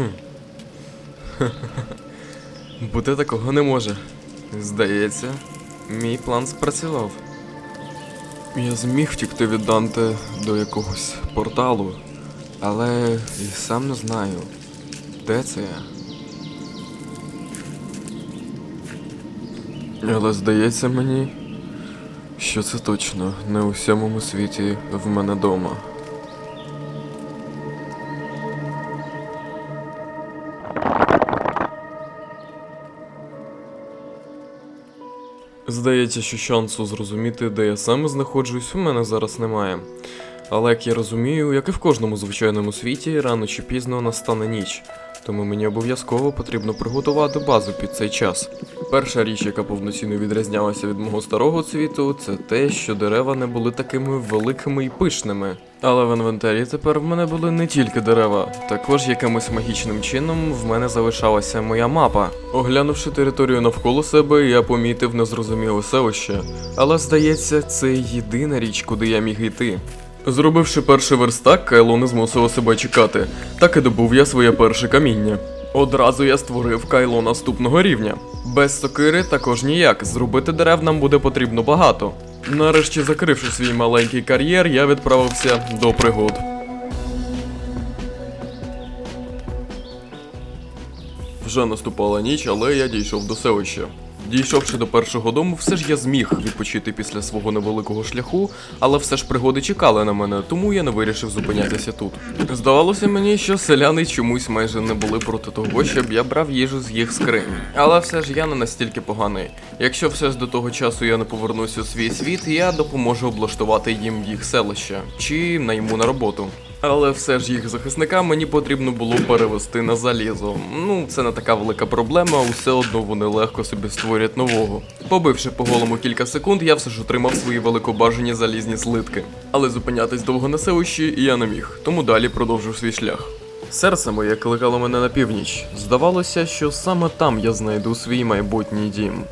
Бути такого не може. Здається, мій план спрацював. Я зміг втікти від Данте до якогось порталу, але і сам не знаю, де це я. Але здається мені, що це точно не у всьому світі в мене дома. Здається, що шансу зрозуміти, де я саме знаходжусь, у мене зараз немає. Але як я розумію, як і в кожному звичайному світі, рано чи пізно настане ніч, тому мені обов'язково потрібно приготувати базу під цей час. Перша річ, яка повноцінно відрізнялася від мого старого світу, це те, що дерева не були такими великими і пишними. Але в інвентарі тепер в мене були не тільки дерева, також якимось магічним чином в мене залишалася моя мапа. Оглянувши територію навколо себе, я помітив незрозуміле селище, але здається, це єдина річ, куди я міг йти. Зробивши перший верстак, Кайло не змусило себе чекати, так і добув я своє перше каміння. Одразу я створив кайло наступного рівня. Без сокири також ніяк, зробити дерев нам буде потрібно багато. Нарешті, закривши свій маленький кар'єр, я відправився до пригод. Вже наступала ніч, але я дійшов до селища. Дійшовши до першого дому, все ж я зміг відпочити після свого невеликого шляху, але все ж пригоди чекали на мене, тому я не вирішив зупинятися тут. Здавалося мені, що селяни чомусь майже не були проти того, щоб я брав їжу з їх скринь. Але все ж я не настільки поганий. Якщо все ж до того часу я не повернуся у свій світ, я допоможу облаштувати їм їх селище чи найму на роботу. Але все ж їх захисника мені потрібно було перевести на залізо. Ну, це не така велика проблема, усе одно вони легко собі створять нового. Побивши по голому кілька секунд, я все ж отримав свої великобажані залізні слитки. Але зупинятись довго на селищі я не міг, тому далі продовжив свій шлях. Серце моє кликало мене на північ. Здавалося, що саме там я знайду свій майбутній дім.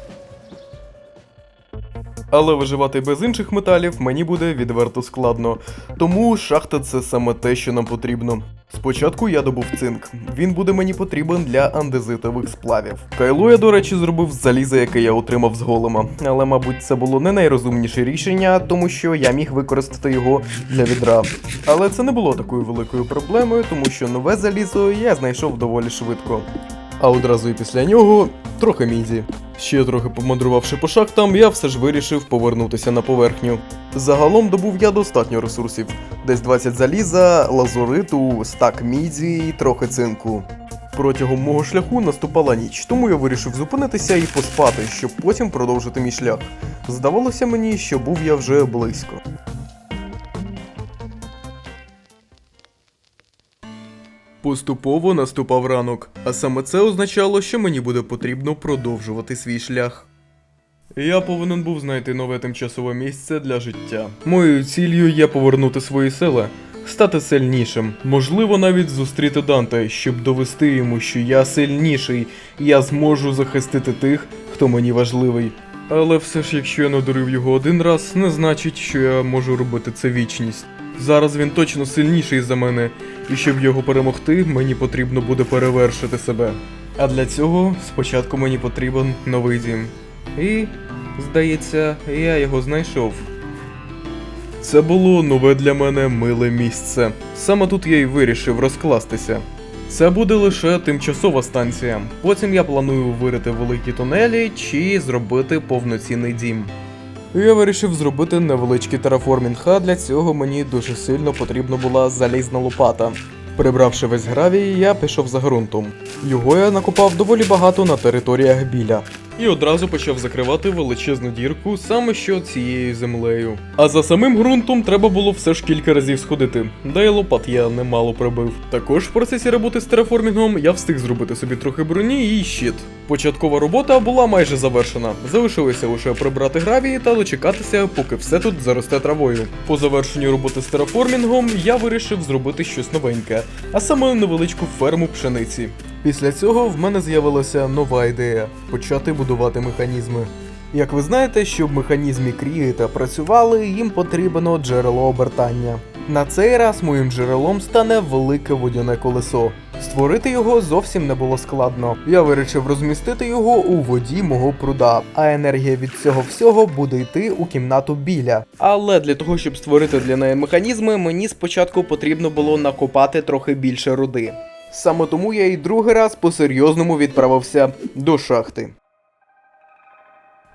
Але виживати без інших металів мені буде відверто складно. Тому шахта це саме те, що нам потрібно. Спочатку я добув цинк. Він буде мені потрібен для андезитових сплавів. Кайло я, до речі, зробив з заліза, яке я отримав з голема. Але, мабуть, це було не найрозумніше рішення, тому що я міг використати його для відра. Але це не було такою великою проблемою, тому що нове залізо я знайшов доволі швидко. А одразу і після нього трохи мізі. Ще трохи помандрувавши по шахтам, я все ж вирішив повернутися на поверхню. Загалом добув я достатньо ресурсів: десь 20 заліза, лазуриту, стак мідзі і трохи цинку. Протягом мого шляху наступала ніч, тому я вирішив зупинитися і поспати, щоб потім продовжити мій шлях. Здавалося мені, що був я вже близько. Поступово наступав ранок, а саме це означало, що мені буде потрібно продовжувати свій шлях. Я повинен був знайти нове тимчасове місце для життя. Моєю ціллю є повернути свої сили, стати сильнішим, можливо, навіть зустріти Данте, щоб довести йому, що я сильніший, я зможу захистити тих, хто мені важливий. Але все ж, якщо я надурив його один раз, не значить, що я можу робити це вічність. Зараз він точно сильніший за мене, і щоб його перемогти, мені потрібно буде перевершити себе. А для цього спочатку мені потрібен новий дім. І, здається, я його знайшов. Це було нове для мене миле місце. Саме тут я й вирішив розкластися. Це буде лише тимчасова станція. Потім я планую вирити великі тунелі чи зробити повноцінний дім. Я вирішив зробити невеличкий тераформінг, а для цього мені дуже сильно потрібна була залізна лопата. Прибравши весь гравій, я пішов за ґрунтом. Його я накопав доволі багато на територіях біля. І одразу почав закривати величезну дірку саме що цією землею. А за самим ґрунтом треба було все ж кілька разів сходити, да й лопат я немало прибив. Також в процесі роботи з тераформінгом я встиг зробити собі трохи броні і щит. Початкова робота була майже завершена. Залишилося лише прибрати гравії та дочекатися, поки все тут заросте травою. По завершенню роботи з тераформінгом я вирішив зробити щось новеньке, а саме невеличку ферму пшениці. Після цього в мене з'явилася нова ідея почати будувати механізми. Як ви знаєте, щоб механізми кріги та працювали, їм потрібно джерело обертання. На цей раз моїм джерелом стане велике водяне колесо. Створити його зовсім не було складно. Я вирішив розмістити його у воді мого пруда, а енергія від цього всього буде йти у кімнату біля. Але для того, щоб створити для неї механізми, мені спочатку потрібно було накопати трохи більше руди. Саме тому я і другий раз по-серйозному відправився до шахти.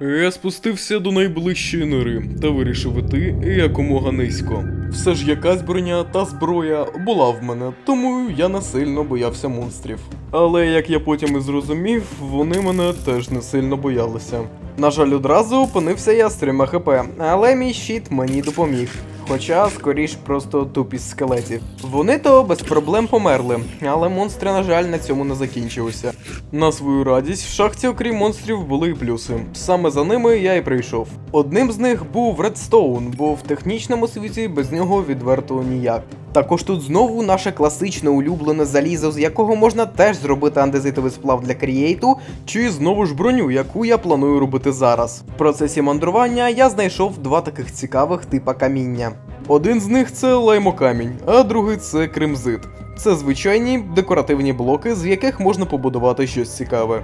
Я спустився до найближчої нори та вирішив іти якомога низько. Все ж якась броня та зброя була в мене, тому я не сильно боявся монстрів. Але як я потім і зрозумів, вони мене теж не сильно боялися. На жаль, одразу опинився я з 3 хп, але мій щит мені допоміг. Хоча, скоріш, просто тупість скелетів. Вони то без проблем померли, але монстри, на жаль, на цьому не закінчилися. На свою радість, в шахті, окрім монстрів, були і плюси. Саме за ними я і прийшов. Одним з них був Редстоун, бо в технічному світі без нього відверто ніяк. Також тут знову наше класичне улюблене залізо, з якого можна теж зробити андезитовий сплав для крієйту, чи знову ж броню, яку я планую робити зараз. В процесі мандрування я знайшов два таких цікавих типа каміння. Один з них це лаймокамінь, а другий це кремзит. Це звичайні декоративні блоки, з яких можна побудувати щось цікаве.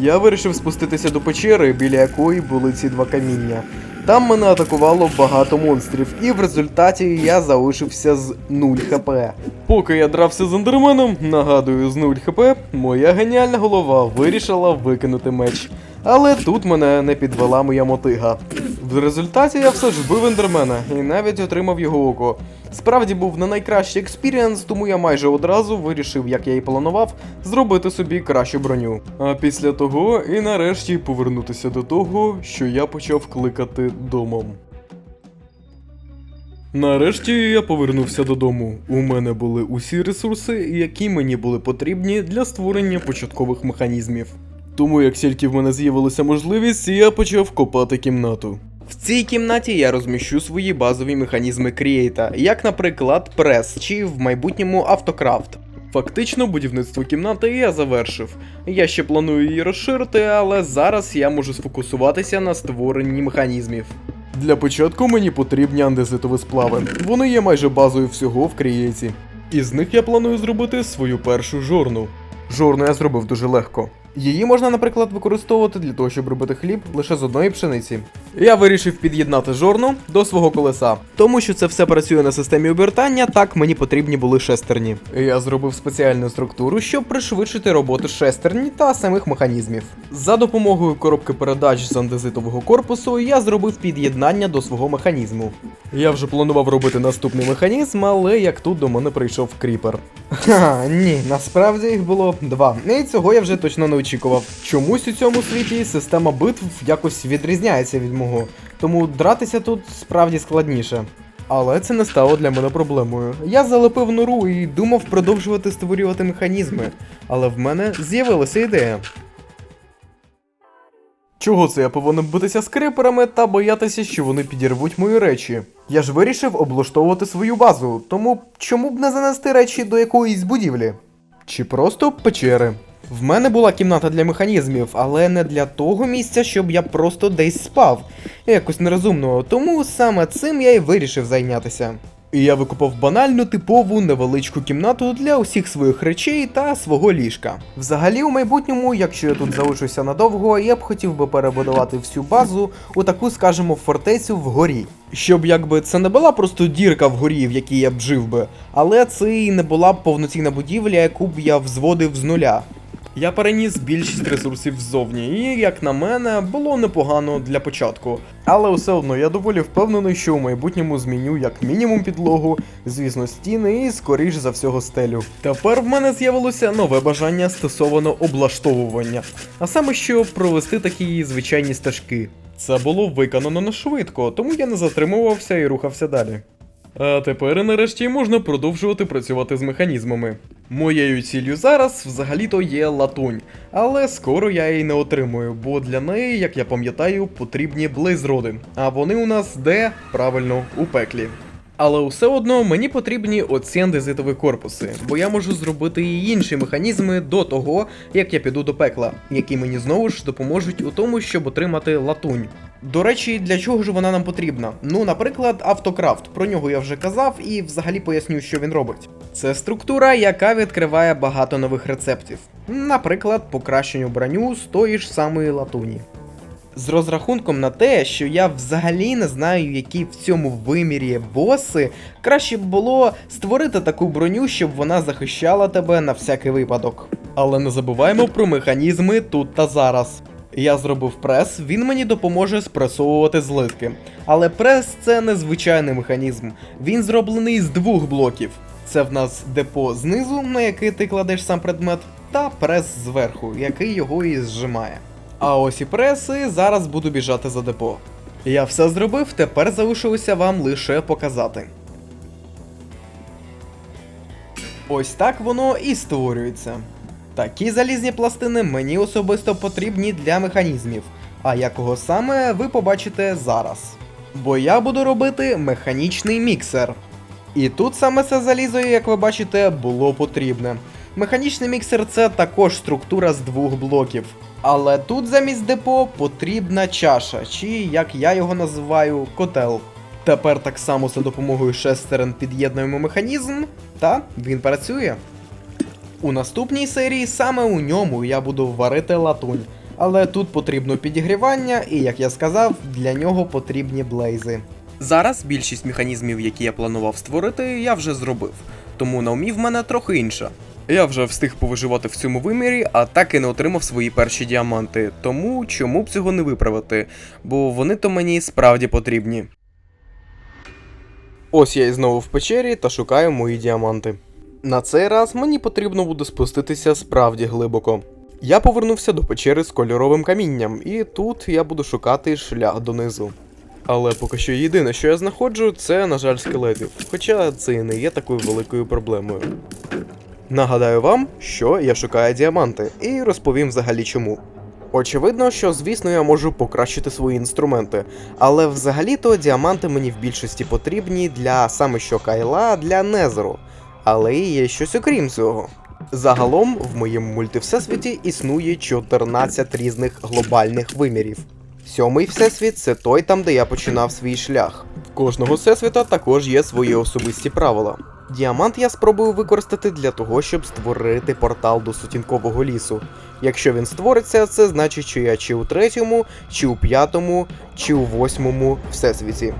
Я вирішив спуститися до печери, біля якої були ці два каміння. Там мене атакувало багато монстрів, і в результаті я залишився з 0 хп. Поки я дрався з ендерменом, нагадую, з 0 хп, моя геніальна голова вирішила викинути меч. Але тут мене не підвела моя мотига. В результаті я все ж вбив ендермена і навіть отримав його око. Справді був не найкращий експірієнс, тому я майже одразу вирішив, як я і планував, зробити собі кращу броню. А після того і нарешті повернутися до того, що я почав кликати домом. Нарешті я повернувся додому. У мене були усі ресурси, які мені були потрібні для створення початкових механізмів. Тому як тільки в мене з'явилася можливість, я почав копати кімнату. В цій кімнаті я розміщу свої базові механізми Крієйта, як, наприклад, прес чи в майбутньому автокрафт. Фактично, будівництво кімнати я завершив. Я ще планую її розширити, але зараз я можу сфокусуватися на створенні механізмів. Для початку мені потрібні андезитові сплави. Вони є майже базою всього в Крієті. Із них я планую зробити свою першу жорну. Жорну я зробив дуже легко. Її можна, наприклад, використовувати для того, щоб робити хліб лише з одної пшениці. Я вирішив під'єднати жорну до свого колеса, тому що це все працює на системі обертання, так мені потрібні були шестерні. Я зробив спеціальну структуру, щоб пришвидшити роботу шестерні та самих механізмів. За допомогою коробки передач з андезитового корпусу я зробив під'єднання до свого механізму. Я вже планував робити наступний механізм, але як тут до мене прийшов кріпер. Ха, ні, насправді їх було два. І цього я вже точно не очікував. Чомусь у цьому світі система битв якось відрізняється від мого, тому дратися тут справді складніше. Але це не стало для мене проблемою. Я залепив нору і думав продовжувати створювати механізми, але в мене з'явилася ідея. Чого це я повинен битися з криперами та боятися, що вони підірвуть мої речі? Я ж вирішив облаштовувати свою базу, тому чому б не занести речі до якоїсь будівлі? Чи просто печери? В мене була кімната для механізмів, але не для того місця, щоб я просто десь спав. Якось нерозумно, тому саме цим я і вирішив зайнятися. І я викупав банальну типову невеличку кімнату для усіх своїх речей та свого ліжка. Взагалі, у майбутньому, якщо я тут залишуся надовго, я б хотів би перебудувати всю базу у таку, скажімо, фортецю вгорі. Щоб якби це не була просто дірка вгорі, в якій я б жив би, але це і не була б повноцінна будівля, яку б я взводив з нуля. Я переніс більшість ресурсів ззовні, і, як на мене, було непогано для початку. Але все одно я доволі впевнений, що у майбутньому зміню як мінімум підлогу, звісно, стіни і скоріш за всього стелю. Тепер в мене з'явилося нове бажання стосовано облаштовування, а саме що провести такі звичайні стежки. Це було виконано не швидко, тому я не затримувався і рухався далі. А тепер нарешті можна продовжувати працювати з механізмами. Моєю ціллю зараз взагалі-то є латунь, але скоро я її не отримую, бо для неї, як я пам'ятаю, потрібні близроди. А вони у нас де? Правильно, у пеклі. Але все одно мені потрібні оці андезитові корпуси, бо я можу зробити і інші механізми до того, як я піду до пекла, які мені знову ж допоможуть у тому, щоб отримати латунь. До речі, для чого ж вона нам потрібна? Ну, наприклад, автокрафт. Про нього я вже казав і взагалі поясню, що він робить. Це структура, яка відкриває багато нових рецептів. Наприклад, покращенню броню з тої ж самої латуні. З розрахунком на те, що я взагалі не знаю, які в цьому вимірі боси, краще б було створити таку броню, щоб вона захищала тебе на всякий випадок. Але не забуваємо про механізми тут та зараз. Я зробив прес, він мені допоможе спресовувати злитки. Але прес це не звичайний механізм. Він зроблений з двох блоків. Це в нас депо знизу, на який ти кладеш сам предмет, та прес зверху, який його і зжимає. А ось і преси, зараз буду біжати за депо. Я все зробив, тепер залишилося вам лише показати. Ось так воно і створюється. Такі залізні пластини мені особисто потрібні для механізмів, а якого саме ви побачите зараз. Бо я буду робити механічний міксер. І тут саме це залізо, як ви бачите, було потрібне. Механічний міксер це також структура з двох блоків. Але тут замість депо потрібна чаша, чи як я його називаю, котел. Тепер так само за допомогою шестерен під'єднуємо механізм, та він працює. У наступній серії саме у ньому я буду варити латунь. Але тут потрібно підігрівання, і як я сказав, для нього потрібні блейзи. Зараз більшість механізмів, які я планував створити, я вже зробив, тому на умі в мене трохи інша. Я вже встиг повиживати в цьому вимірі, а так і не отримав свої перші діаманти. Тому чому б цього не виправити? Бо вони то мені справді потрібні. Ось я і знову в печері та шукаю мої діаманти. На цей раз мені потрібно буде спуститися справді глибоко. Я повернувся до печери з кольоровим камінням, і тут я буду шукати шлях донизу. Але поки що єдине, що я знаходжу, це, на жаль, скелетів. Хоча це і не є такою великою проблемою. Нагадаю вам, що я шукаю діаманти, і розповім взагалі чому. Очевидно, що звісно я можу покращити свої інструменти, але взагалі-то діаманти мені в більшості потрібні для саме що кайла для незеру. Але є щось окрім цього. Загалом в моєму мультивсесвіті існує 14 різних глобальних вимірів. Сьомий всесвіт це той там, де я починав свій шлях. В кожного всесвіта також є свої особисті правила. Діамант я спробую використати для того, щоб створити портал до сутінкового лісу. Якщо він створиться, це значить, що я чи у третьому, чи у п'ятому, чи у восьмому всесвіті.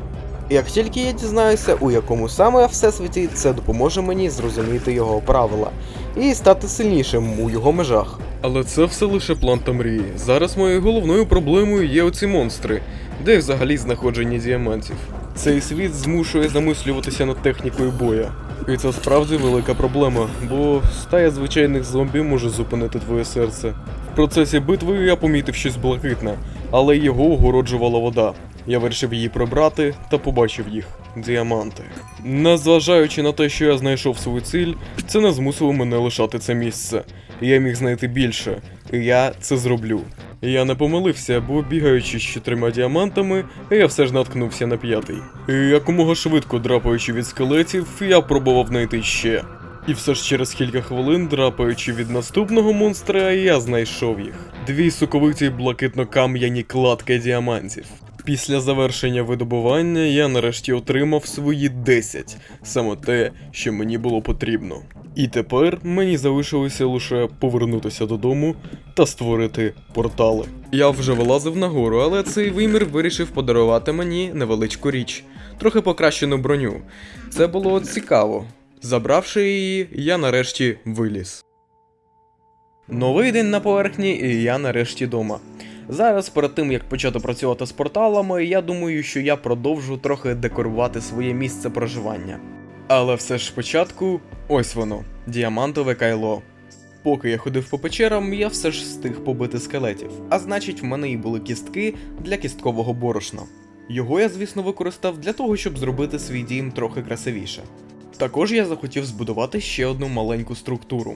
Як тільки я дізнаюся, у якому саме всесвіті, це допоможе мені зрозуміти його правила і стати сильнішим у його межах. Але це все лише план та мрії. Зараз моєю головною проблемою є оці монстри, де взагалі знаходження діамантів. Цей світ змушує замислюватися над технікою боя. І це справді велика проблема, бо стая звичайних зомбі може зупинити твоє серце. В процесі битви я помітив щось блакитне, але його огороджувала вода. Я вирішив її прибрати та побачив їх діаманти. Незважаючи на те, що я знайшов свою ціль, це не змусило мене лишати це місце. Я міг знайти більше, і я це зроблю. Я не помилився, бо бігаючи з чотирма діамантами, я все ж наткнувся на п'ятий. І якомога швидко драпаючи від скелетів, я пробував знайти ще. І все ж через кілька хвилин, драпаючи від наступного монстра, я знайшов їх. Дві соковиті блакитно-кам'яні кладки діамантів. Після завершення видобування я нарешті отримав свої 10, саме те, що мені було потрібно. І тепер мені залишилося лише повернутися додому та створити портали. Я вже вилазив нагору, але цей вимір вирішив подарувати мені невеличку річ, трохи покращену броню. Це було цікаво. Забравши її, я нарешті виліз. Новий день на поверхні, і я нарешті дома. Зараз, перед тим як почати працювати з порталами, я думаю, що я продовжу трохи декорувати своє місце проживання. Але все ж спочатку, ось воно, діамантове кайло. Поки я ходив по печерам, я все ж встиг побити скелетів, а значить, в мене і були кістки для кісткового борошна. Його я, звісно, використав для того, щоб зробити свій дім трохи красивіше. Також я захотів збудувати ще одну маленьку структуру.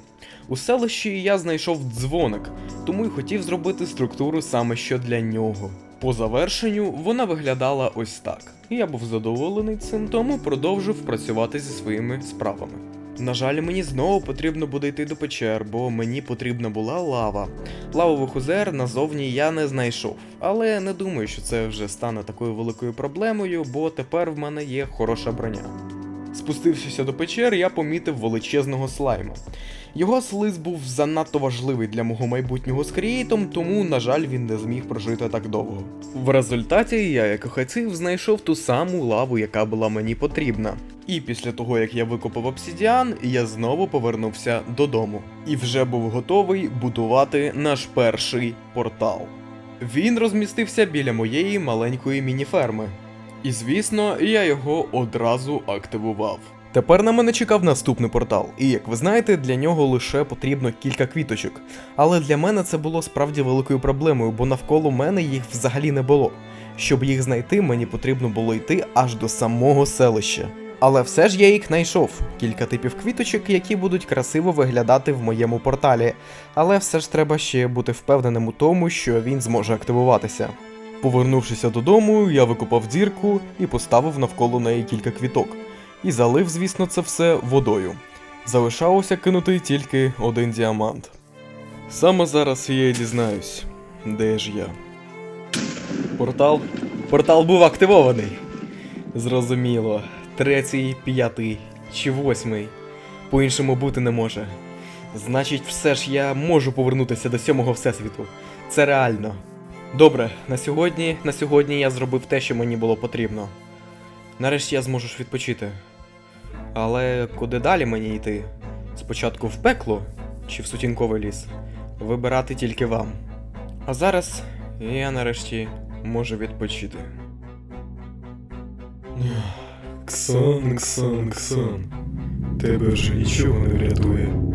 У селищі я знайшов дзвоник, тому й хотів зробити структуру саме що для нього. По завершенню вона виглядала ось так. Я був задоволений цим, тому продовжив працювати зі своїми справами. На жаль, мені знову потрібно буде йти до печер, бо мені потрібна була лава. Лавових озер назовні я не знайшов, але не думаю, що це вже стане такою великою проблемою, бо тепер в мене є хороша броня. Спустившися до печер, я помітив величезного слайма. Його слиз був занадто важливий для мого майбутнього з крієйтом, тому, на жаль, він не зміг прожити так довго. В результаті я, як хотів, знайшов ту саму лаву, яка була мені потрібна. І після того, як я викопав обсидіан, я знову повернувся додому і вже був готовий будувати наш перший портал. Він розмістився біля моєї маленької мініферми. І звісно, я його одразу активував. Тепер на мене чекав наступний портал, і як ви знаєте, для нього лише потрібно кілька квіточок. Але для мене це було справді великою проблемою, бо навколо мене їх взагалі не було. Щоб їх знайти, мені потрібно було йти аж до самого селища. Але все ж я їх знайшов кілька типів квіточок, які будуть красиво виглядати в моєму порталі. Але все ж треба ще бути впевненим у тому, що він зможе активуватися. Повернувшися додому, я викопав дірку і поставив навколо неї кілька квіток. І залив, звісно, це все водою. Залишалося кинути тільки один діамант. Саме зараз я й дізнаюсь, де ж я. Портал. Портал був активований. Зрозуміло. Третій, п'ятий чи восьмий. По-іншому бути не може. Значить, все ж я можу повернутися до сьомого всесвіту. Це реально. Добре, на сьогодні, на сьогодні я зробив те, що мені було потрібно. Нарешті я зможу відпочити. Але куди далі мені йти? Спочатку в пекло чи в сутінковий ліс? Вибирати тільки вам. А зараз я нарешті можу відпочити. Ксон, Ксон, Ксон, тебе вже нічого не врятує.